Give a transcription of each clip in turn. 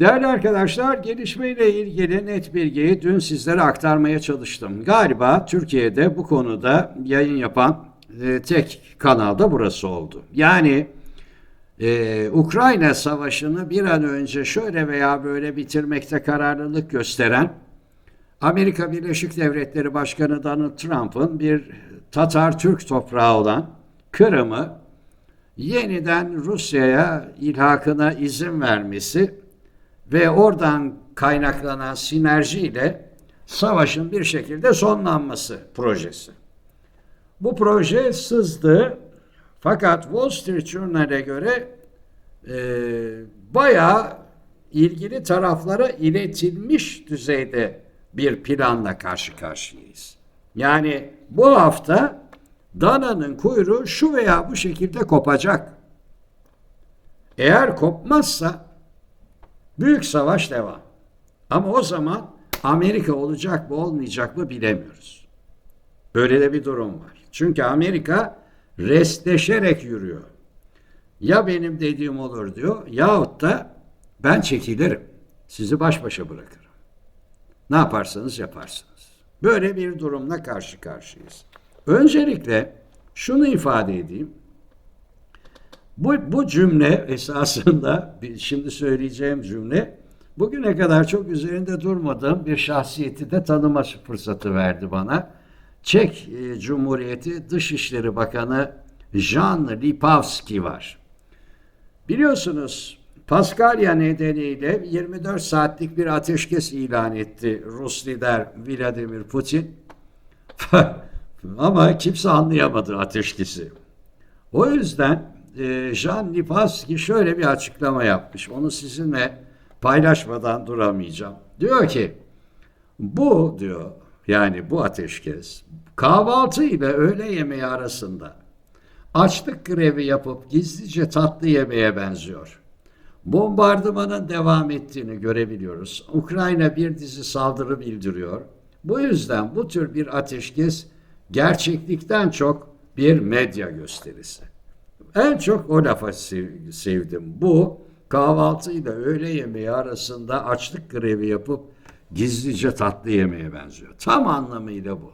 Değerli arkadaşlar, gelişmeyle ilgili net bilgiyi dün sizlere aktarmaya çalıştım. Galiba Türkiye'de bu konuda yayın yapan e, tek kanal da burası oldu. Yani e, Ukrayna Savaşı'nı bir an önce şöyle veya böyle bitirmekte kararlılık gösteren Amerika Birleşik Devletleri Başkanı Donald Trump'ın bir Tatar Türk toprağı olan Kırım'ı yeniden Rusya'ya ilhakına izin vermesi ve oradan kaynaklanan sinerjiyle savaşın bir şekilde sonlanması projesi. Bu proje sızdı fakat Wall Street Journal'e göre e, bayağı ilgili taraflara iletilmiş düzeyde bir planla karşı karşıyayız. Yani bu hafta dananın kuyruğu şu veya bu şekilde kopacak. Eğer kopmazsa büyük savaş devam. Ama o zaman Amerika olacak mı olmayacak mı bilemiyoruz. Böyle de bir durum var. Çünkü Amerika restleşerek yürüyor. Ya benim dediğim olur diyor yahut da ben çekilirim. Sizi baş başa bırakırım. Ne yaparsanız yaparsınız. Böyle bir durumla karşı karşıyayız. Öncelikle şunu ifade edeyim. Bu, bu cümle esasında şimdi söyleyeceğim cümle bugüne kadar çok üzerinde durmadığım bir şahsiyeti de tanıma fırsatı verdi bana. Çek e, Cumhuriyeti Dışişleri Bakanı Jan Lipavski var. Biliyorsunuz Paskalya nedeniyle 24 saatlik bir ateşkes ilan etti Rus lider Vladimir Putin. Ama kimse anlayamadı ateşkesi. O yüzden e, Jean Lipavski şöyle bir açıklama yapmış. Onu sizinle paylaşmadan duramayacağım. Diyor ki bu diyor yani bu ateşkes kahvaltı ile öğle yemeği arasında açlık grevi yapıp gizlice tatlı yemeye benziyor. Bombardımanın devam ettiğini görebiliyoruz. Ukrayna bir dizi saldırı bildiriyor. Bu yüzden bu tür bir ateşkes gerçeklikten çok bir medya gösterisi. En çok o lafa sev- sevdim. Bu kahvaltıyla öğle yemeği arasında açlık grevi yapıp gizlice tatlı yemeye benziyor. Tam anlamıyla bu.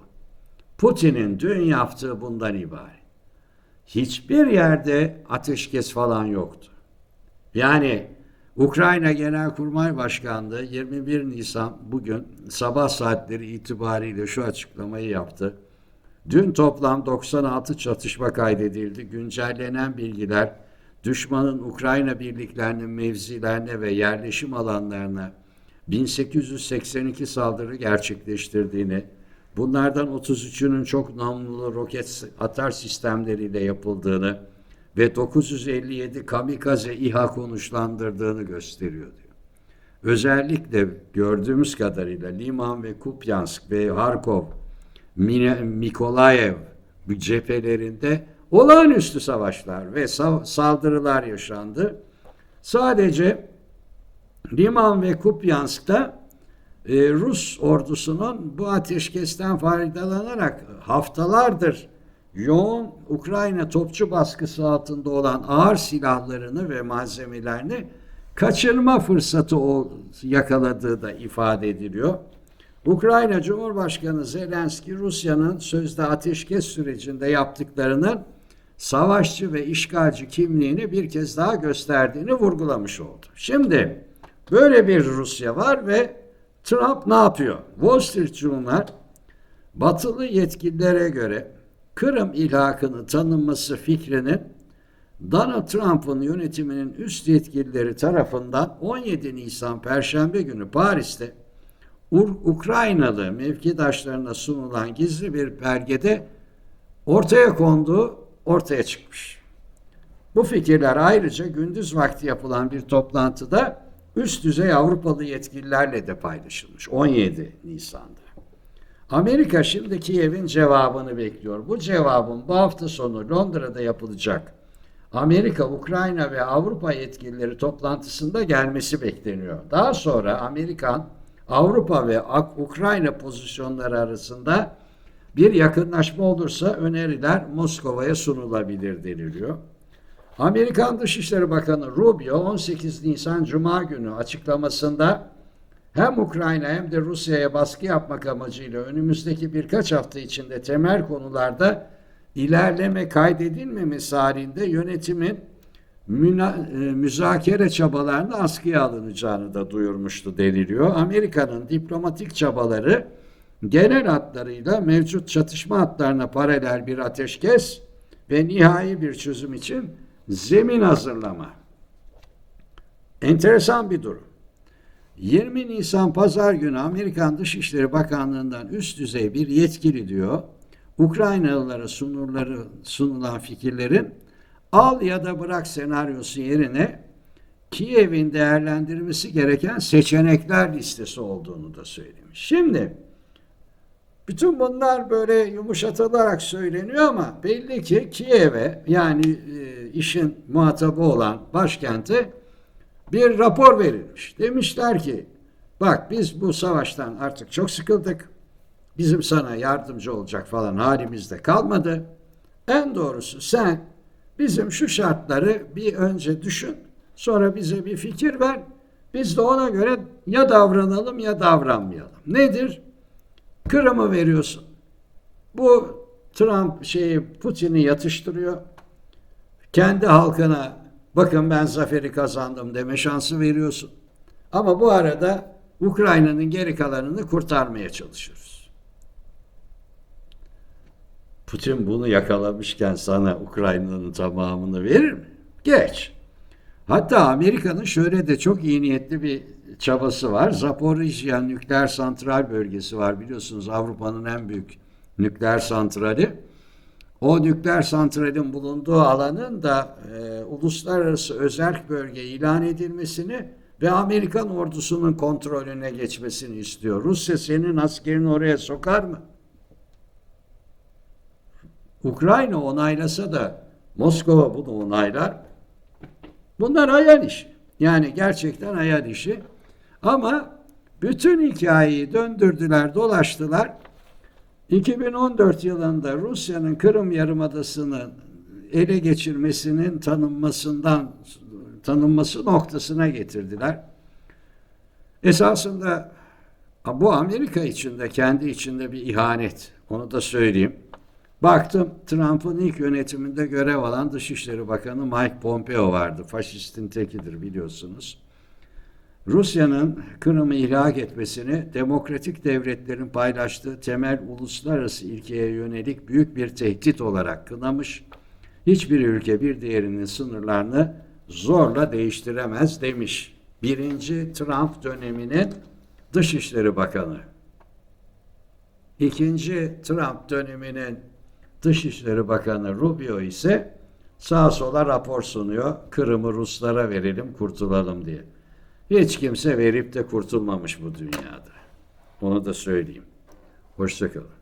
Putin'in dün yaptığı bundan ibaret. Hiçbir yerde ateşkes falan yoktu. Yani Ukrayna Genelkurmay Başkanlığı 21 Nisan bugün sabah saatleri itibariyle şu açıklamayı yaptı. Dün toplam 96 çatışma kaydedildi. Güncellenen bilgiler düşmanın Ukrayna birliklerinin mevzilerine ve yerleşim alanlarına 1882 saldırı gerçekleştirdiğini, bunlardan 33'ünün çok namlulu roket atar sistemleriyle yapıldığını ve 957 kamikaze İHA konuşlandırdığını gösteriyor diyor. Özellikle gördüğümüz kadarıyla Liman ve Kupyansk ve Harkov, Bu cephelerinde olağanüstü savaşlar ve sa- saldırılar yaşandı. Sadece Liman ve Kupyansk'ta e, Rus ordusunun bu ateşkesten faydalanarak haftalardır yoğun Ukrayna topçu baskısı altında olan ağır silahlarını ve malzemelerini kaçırma fırsatı yakaladığı da ifade ediliyor. Ukrayna Cumhurbaşkanı Zelenski Rusya'nın sözde ateşkes sürecinde yaptıklarının savaşçı ve işgalci kimliğini bir kez daha gösterdiğini vurgulamış oldu. Şimdi böyle bir Rusya var ve Trump ne yapıyor? Wall Street Journal batılı yetkililere göre Kırım ilhakını tanınması fikrinin Donald Trump'ın yönetiminin üst yetkilileri tarafından 17 Nisan Perşembe günü Paris'te Ukraynalı mevkidaşlarına sunulan gizli bir belgede ortaya konduğu ortaya çıkmış. Bu fikirler ayrıca gündüz vakti yapılan bir toplantıda üst düzey Avrupalı yetkililerle de paylaşılmış 17 Nisan'da. Amerika şimdi Kiev'in cevabını bekliyor. Bu cevabın bu hafta sonu Londra'da yapılacak Amerika, Ukrayna ve Avrupa yetkilileri toplantısında gelmesi bekleniyor. Daha sonra Amerikan, Avrupa ve Ukrayna pozisyonları arasında bir yakınlaşma olursa öneriler Moskova'ya sunulabilir deniliyor. Amerikan Dışişleri Bakanı Rubio 18 Nisan Cuma günü açıklamasında hem Ukrayna hem de Rusya'ya baskı yapmak amacıyla önümüzdeki birkaç hafta içinde temel konularda ilerleme kaydedilmemesi halinde yönetimin müna- e, müzakere çabalarını askıya alınacağını da duyurmuştu deniliyor. Amerika'nın diplomatik çabaları genel hatlarıyla mevcut çatışma hatlarına paralel bir ateşkes ve nihai bir çözüm için zemin hazırlama. Enteresan bir durum. 20 Nisan Pazar günü Amerikan Dışişleri Bakanlığı'ndan üst düzey bir yetkili diyor, Ukraynalılara sunurları, sunulan fikirlerin al ya da bırak senaryosu yerine Kiev'in değerlendirmesi gereken seçenekler listesi olduğunu da söylemiş. Şimdi bütün bunlar böyle yumuşatılarak söyleniyor ama belli ki Kiev'e yani e, işin muhatabı olan başkente bir rapor verilmiş. Demişler ki bak biz bu savaştan artık çok sıkıldık. Bizim sana yardımcı olacak falan halimizde kalmadı. En doğrusu sen bizim şu şartları bir önce düşün. Sonra bize bir fikir ver. Biz de ona göre ya davranalım ya davranmayalım. Nedir? Kırım'ı veriyorsun. Bu Trump şeyi Putin'i yatıştırıyor. Kendi halkına bakın ben zaferi kazandım deme şansı veriyorsun. Ama bu arada Ukrayna'nın geri kalanını kurtarmaya çalışıyoruz. Putin bunu yakalamışken sana Ukrayna'nın tamamını verir mi? Geç. Hatta Amerika'nın şöyle de çok iyi niyetli bir çabası var. Zaporijya nükleer santral bölgesi var biliyorsunuz Avrupa'nın en büyük nükleer santrali. O nükleer santralin bulunduğu alanın da e, uluslararası özerk bölge ilan edilmesini ve Amerikan ordusunun kontrolüne geçmesini istiyor. Rusya senin askerini oraya sokar mı? Ukrayna onaylasa da Moskova bunu onaylar. Bunlar hayal işi. Yani gerçekten hayal işi. Ama bütün hikayeyi döndürdüler, dolaştılar. 2014 yılında Rusya'nın Kırım Yarımadası'nı ele geçirmesinin tanınmasından tanınması noktasına getirdiler. Esasında bu Amerika içinde kendi içinde bir ihanet. Onu da söyleyeyim. Baktım Trump'ın ilk yönetiminde görev alan Dışişleri Bakanı Mike Pompeo vardı. Faşistin tekidir biliyorsunuz. Rusya'nın Kırım'ı ilhak etmesini demokratik devletlerin paylaştığı temel uluslararası ilkeye yönelik büyük bir tehdit olarak kınamış. Hiçbir ülke bir diğerinin sınırlarını zorla değiştiremez demiş. Birinci Trump döneminin Dışişleri Bakanı. İkinci Trump döneminin Dışişleri Bakanı Rubio ise sağa sola rapor sunuyor. Kırım'ı Ruslara verelim, kurtulalım diye. Hiç kimse verip de kurtulmamış bu dünyada. Onu da söyleyeyim. Hoşçakalın.